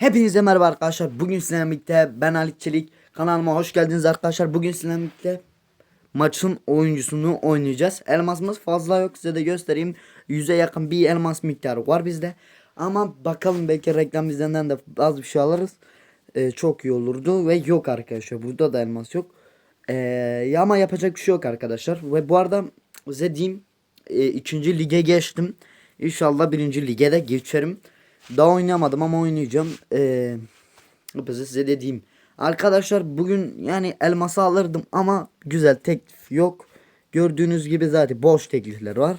Hepinize merhaba arkadaşlar. Bugün sizlerle birlikte ben Ali Çelik. Kanalıma hoş geldiniz arkadaşlar. Bugün sizlerle birlikte maçın oyuncusunu oynayacağız. Elmasımız fazla yok. Size de göstereyim. Yüze yakın bir elmas miktarı var bizde. Ama bakalım belki reklam izlenden de az bir şey alırız. Ee, çok iyi olurdu ve yok arkadaşlar. Burada da elmas yok. Ee, ama yapacak bir şey yok arkadaşlar. Ve bu arada size diyeyim e, ikinci lige geçtim. İnşallah birinci lige de geçerim. Daha oynayamadım ama oynayacağım. Ee, size dediğim. Arkadaşlar bugün yani elması alırdım ama güzel teklif yok. Gördüğünüz gibi zaten boş teklifler var.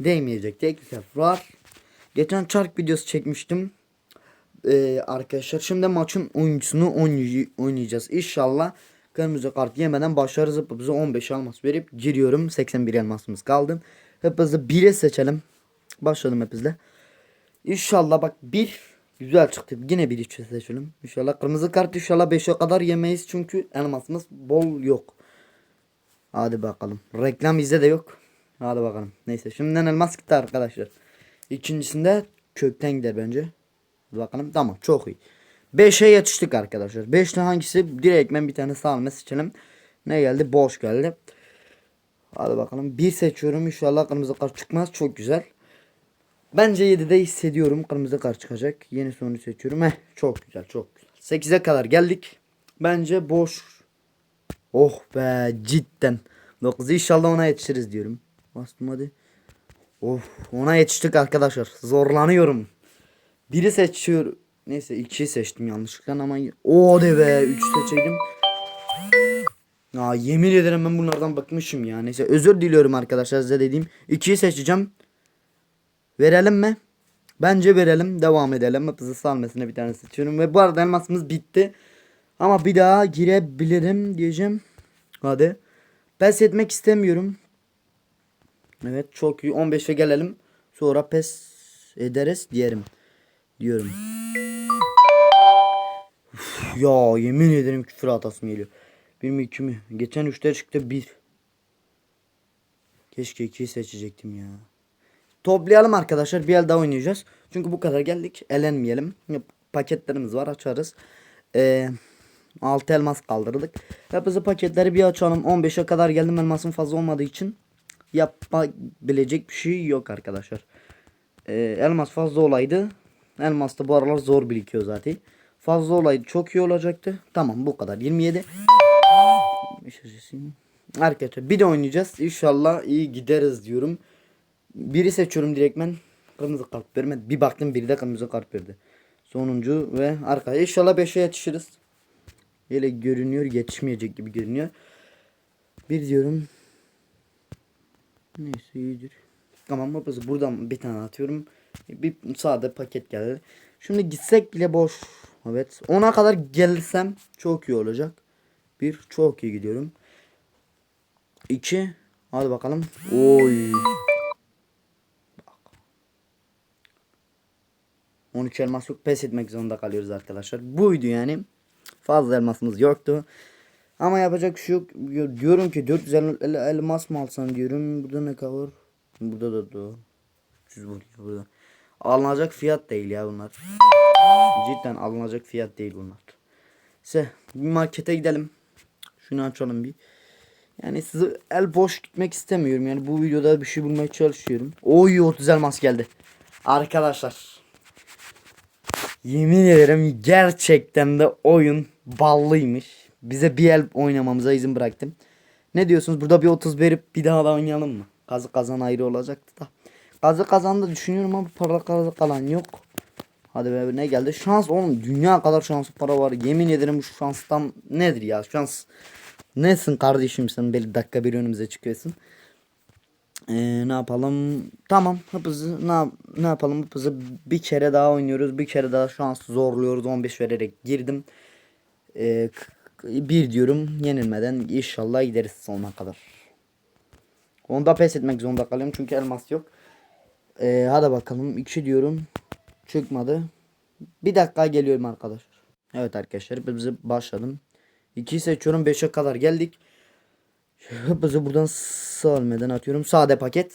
Değmeyecek teklifler var. Geçen çark videosu çekmiştim. Ee, arkadaşlar şimdi maçın oyuncusunu oynay- oynayacağız. İnşallah kırmızı kart yemeden başarırız. Hepimize 15 elmas verip giriyorum. 81 elmasımız kaldı. Hepimize 1'e seçelim. Başlayalım hepimizle. İnşallah bak bir güzel çıktı. Yine bir içe seçelim. İnşallah kırmızı kart inşallah 5'e kadar yemeyiz çünkü elmasımız bol yok. Hadi bakalım. Reklam bizde de yok. Hadi bakalım. Neyse şimdiden elmas gitti arkadaşlar. İkincisinde kökten gider bence. Bakalım. Tamam çok iyi. 5'e yetiştik arkadaşlar. 5'te hangisi? Direktmen bir tane sağlama seçelim. Ne geldi? Boş geldi. Hadi bakalım. Bir seçiyorum. İnşallah kırmızı kart çıkmaz. Çok güzel. Bence 7'de hissediyorum. Kırmızı kart çıkacak. Yeni sonu seçiyorum. Heh, çok güzel çok güzel. 8'e kadar geldik. Bence boş. Oh be cidden. 9 inşallah ona yetişiriz diyorum. Bastım hadi. Of ona yetiştik arkadaşlar. Zorlanıyorum. Biri seçiyor. Neyse 2'yi seçtim yanlışlıkla ama o de be 3 seçeydim. Ya yemin ederim ben bunlardan bakmışım ya. Neyse özür diliyorum arkadaşlar size dediğim. 2'yi seçeceğim. Verelim mi? Bence verelim. Devam edelim. Hızlı salmasına bir tane seçiyorum. Ve bu arada elmasımız bitti. Ama bir daha girebilirim diyeceğim. Hadi. Pes etmek istemiyorum. Evet çok iyi. 15'e gelelim. Sonra pes ederiz diyelim. Diyorum. Uf, ya yemin ederim küfür atasım geliyor. 1 mi 2 mi? Geçen 3'te çıktı 1. Keşke 2'yi seçecektim ya. Toplayalım arkadaşlar. Bir el daha oynayacağız. Çünkü bu kadar geldik. Elenmeyelim. Paketlerimiz var. Açarız. Ee, 6 elmas kaldırdık. Hepsi paketleri bir açalım. 15'e kadar geldim. Elmasım fazla olmadığı için yapabilecek bir şey yok arkadaşlar. Ee, elmas fazla olaydı. Elmas da bu aralar zor birikiyor zaten. Fazla olaydı çok iyi olacaktı. Tamam bu kadar. 27. Arkadaşlar bir de oynayacağız. İnşallah iyi gideriz diyorum. Biri seçiyorum direktmen. Kırmızı kart vermedi. Bir baktım biri de kırmızı kart verdi. Sonuncu ve arkaya. İnşallah 5'e yetişiriz. Öyle görünüyor. Yetişmeyecek gibi görünüyor. Bir diyorum. Neyse iyidir. Tamam babası buradan bir tane atıyorum. Bir sağda paket geldi. Şimdi gitsek bile boş. Evet. Ona kadar gelsem çok iyi olacak. Bir çok iyi gidiyorum. İki. Hadi bakalım. Oy. 13 elmas yok pes etmek zorunda kalıyoruz arkadaşlar. Buydu yani. Fazla elmasımız yoktu. Ama yapacak bir şey yok. Diyorum ki 400 el, el- elmas mı alsam diyorum. Burada ne kalır? Burada da da. 300 vuruyor burada. Alınacak fiyat değil ya bunlar. Cidden alınacak fiyat değil bunlar. Neyse bir markete gidelim. Şunu açalım bir. Yani size el boş gitmek istemiyorum. Yani bu videoda bir şey bulmaya çalışıyorum. Oy 30 elmas geldi. Arkadaşlar Yemin ederim gerçekten de oyun ballıymış. Bize bir el oynamamıza izin bıraktım. Ne diyorsunuz? Burada bir 30 verip bir daha da oynayalım mı? Kazı kazan ayrı olacaktı da. Kazı kazan da düşünüyorum ama para kazı kalan yok. Hadi be ne geldi? Şans oğlum dünya kadar şanslı para var. Yemin ederim bu şanstan nedir ya? Şans nesin kardeşim sen belli dakika bir önümüze çıkıyorsun. Ee, ne yapalım? Tamam hızlı ne, ne yapalım hızlı bir kere daha oynuyoruz. Bir kere daha şans zorluyoruz. 15 vererek girdim. Ee, bir diyorum yenilmeden inşallah gideriz sonuna kadar. Onda pes etmek zorunda kalıyorum çünkü elmas yok. Ee, hadi bakalım 2 diyorum. Çıkmadı. Bir dakika geliyorum arkadaşlar. Evet arkadaşlar bize başladım. 2'yi seçiyorum 5'e kadar geldik. Hızlı buradan salmeden atıyorum. Sade paket.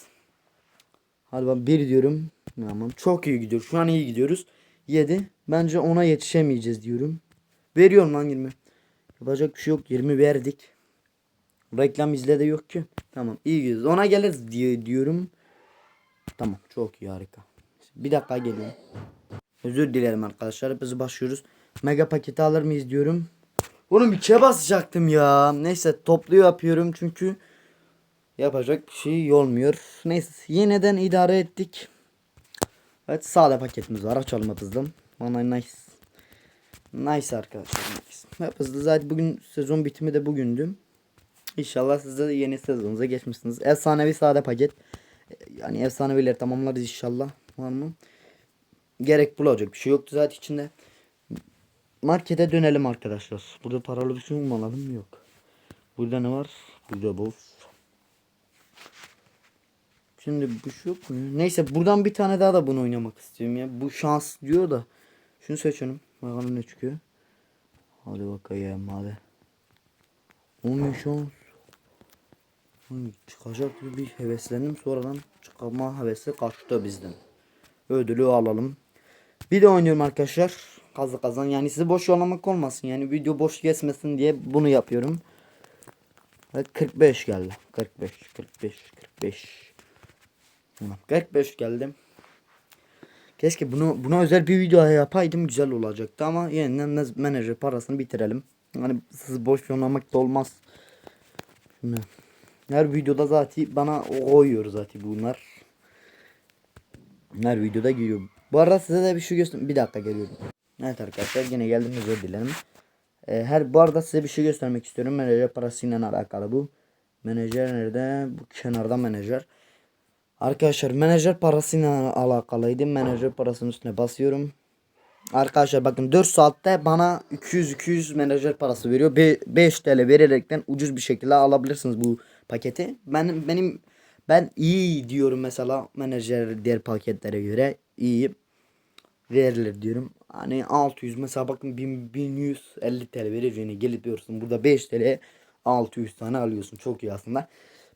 Hadi ben bir diyorum. Tamam. Çok iyi gidiyor. Şu an iyi gidiyoruz. 7. Bence ona yetişemeyeceğiz diyorum. Veriyorum lan 20. Yapacak bir şey yok. 20 verdik. Reklam izle de yok ki. Tamam iyi gidiyoruz. Ona geliriz diye diyorum. Tamam çok iyi harika. Bir dakika geliyorum. Özür dilerim arkadaşlar. Biz başlıyoruz. Mega paketi alır mıyız diyorum. Oğlum ikiye basacaktım ya. Neyse toplu yapıyorum çünkü yapacak bir şey olmuyor. Neyse yeniden idare ettik. Evet sade paketimiz var. Açalım hızlı. Bana nice. Nice arkadaşlar. Nice. Hep hızlı. Zaten bugün sezon bitimi de bugündü. İnşallah siz de yeni sezonunuza geçmişsiniz. Efsanevi sade paket. Yani efsanevileri tamamlarız inşallah. Var mı? Gerek bulacak bir şey yoktu zaten içinde. Markete dönelim arkadaşlar. Burada paralı bir şey mi alalım? Yok. Burada ne var? Burada boz. Şimdi bu şu yok mu? Neyse buradan bir tane daha da bunu oynamak istiyorum ya. Bu şans diyor da. Şunu seçelim. Bakalım ne çıkıyor. Hadi bakayım hadi. 10 şans. Çıkacak gibi bir heveslendim. Sonradan çıkarma hevesi kaçtı bizden. Ödülü alalım. Bir de oynuyorum arkadaşlar. Kazı kazan. Yani sizi boş yollamak olmasın. Yani video boş geçmesin diye bunu yapıyorum. Ve 45 geldi. 45, 45, 45. Tamam, 45 geldi. Keşke bunu buna özel bir video yapaydım güzel olacaktı ama yeniden menajer parasını bitirelim. Hani siz boş yollamak da olmaz. Her videoda zaten bana koyuyor zaten bunlar. Her videoda giriyor. Bu arada size de bir şey göster. Bir dakika geliyorum. Evet arkadaşlar yine geldim özür dilerim. Ee, her bu arada size bir şey göstermek istiyorum. Menajer parasıyla alakalı bu. Menajer nerede? Bu kenarda menajer. Arkadaşlar menajer parasıyla alakalıydı. Menajer parasının üstüne basıyorum. Arkadaşlar bakın 4 saatte bana 200-200 menajer parası veriyor. Be- 5 TL vererekten ucuz bir şekilde alabilirsiniz bu paketi. Ben benim ben iyi diyorum mesela menajer diğer paketlere göre iyi verilir diyorum. Hani 600 mesela bakın 1000 1150 TL vereceğini gelip diyorsun. Burada 5 TL 600 tane alıyorsun. Çok iyi aslında.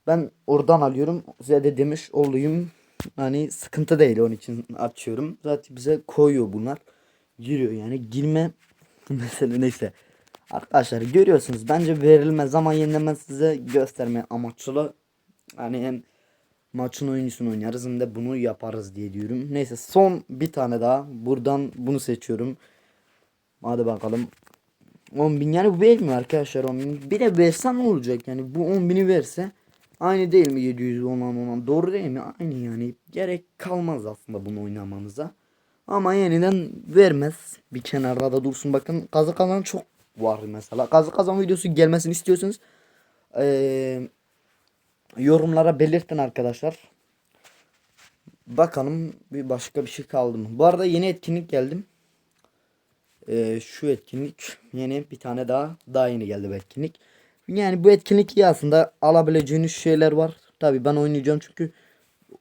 Ben oradan alıyorum. Size de demiş olayım. Hani sıkıntı değil onun için açıyorum. Zaten bize koyuyor bunlar. Giriyor yani girme mesela neyse. Arkadaşlar görüyorsunuz bence verilmez ama yeniden size gösterme amaçlı. Hani hem maçın oyuncusunu oynarız hem de bunu yaparız diye diyorum. Neyse son bir tane daha. Buradan bunu seçiyorum. Hadi bakalım. 10 bin yani bu vermiyor arkadaşlar 10 bin. Bir de versen ne olacak yani bu 10 bini verse aynı değil mi 700 olan olan doğru değil mi? Aynı yani gerek kalmaz aslında bunu oynamanıza. Ama yeniden vermez. Bir kenarda da dursun bakın kazı kazan çok var mesela. Kazı kazan videosu gelmesini istiyorsanız eee yorumlara belirtin arkadaşlar. Bakalım bir başka bir şey kaldı mı? Bu arada yeni etkinlik geldim. Ee, şu etkinlik yeni bir tane daha daha yeni geldi bu etkinlik. Yani bu etkinlik iyi aslında alabileceğiniz şeyler var. Tabi ben oynayacağım çünkü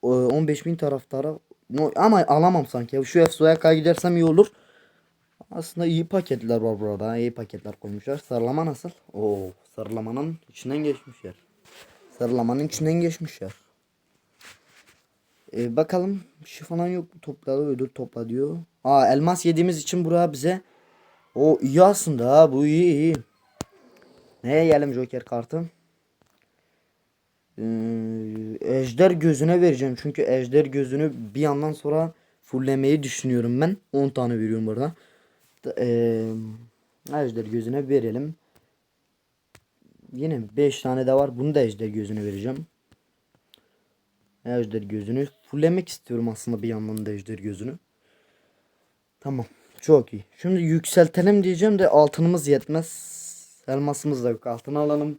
e, 15.000 taraftara No- ama alamam sanki. Şu Efso'ya gidersem iyi olur. Aslında iyi paketler var burada. İyi paketler koymuşlar. Sarılama nasıl? Oo, sarılamanın içinden geçmişler. Sarılamanın içinden geçmişler. Ee, bakalım bir şey falan yok mu topladı ödül topla diyor. Aa elmas yediğimiz için buraya bize o iyi aslında ha bu iyi iyi. Neye yiyelim Joker kartı? Ee, ejder gözüne vereceğim çünkü ejder gözünü bir yandan sonra fulllemeyi düşünüyorum ben. 10 tane veriyorum burada. Da- Ee, ejder gözüne verelim. Yine 5 tane de var. Bunu da ejder gözüne vereceğim. Ejder gözünü fullemek istiyorum aslında bir yandan da ejder gözünü. Tamam. Çok iyi. Şimdi yükseltelim diyeceğim de altınımız yetmez. Elmasımız da yok. Altını alalım.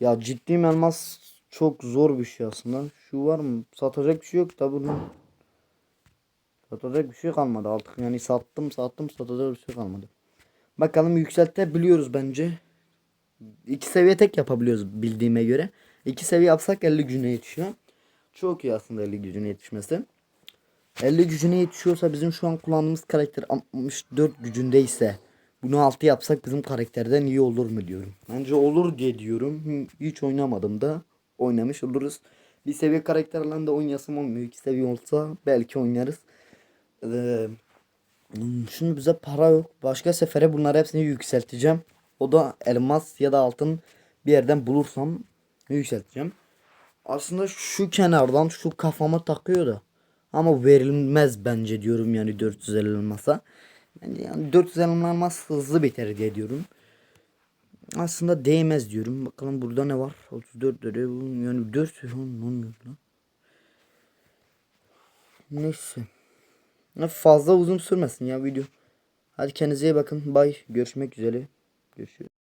Ya ciddi elmas çok zor bir şey aslında. Şu var mı? Satacak bir şey yok da bunun. Satacak bir şey kalmadı artık. Yani sattım sattım satacak bir şey kalmadı. Bakalım yükseltebiliyoruz bence. İki seviye tek yapabiliyoruz bildiğime göre. İki seviye yapsak 50 güne yetişiyor. Çok iyi aslında 50 gücüne yetişmesi. 50 gücüne yetişiyorsa bizim şu an kullandığımız karakter 64 gücündeyse bunu 6 yapsak bizim karakterden iyi olur mu diyorum. Bence olur diye diyorum. Hiç oynamadım da oynamış oluruz. Bir seviye karakterlerle de oynayasım olmuyor. İki seviye olsa belki oynarız. Ee, Şimdi bize para yok. Başka sefere bunları hepsini yükselteceğim. O da elmas ya da altın bir yerden bulursam yükselteceğim. Aslında şu kenardan şu kafama takıyor da. Ama verilmez bence diyorum yani 450 elmasa. Bence yani 400 elmas hızlı biter diye diyorum. Aslında değmez diyorum. Bakalım burada ne var? 34 lira. Yani 4 lira olmuyor lan. Neyse. Fazla uzun sürmesin ya video. Hadi kendinize iyi bakın. Bye. Görüşmek üzere. Görüşürüz.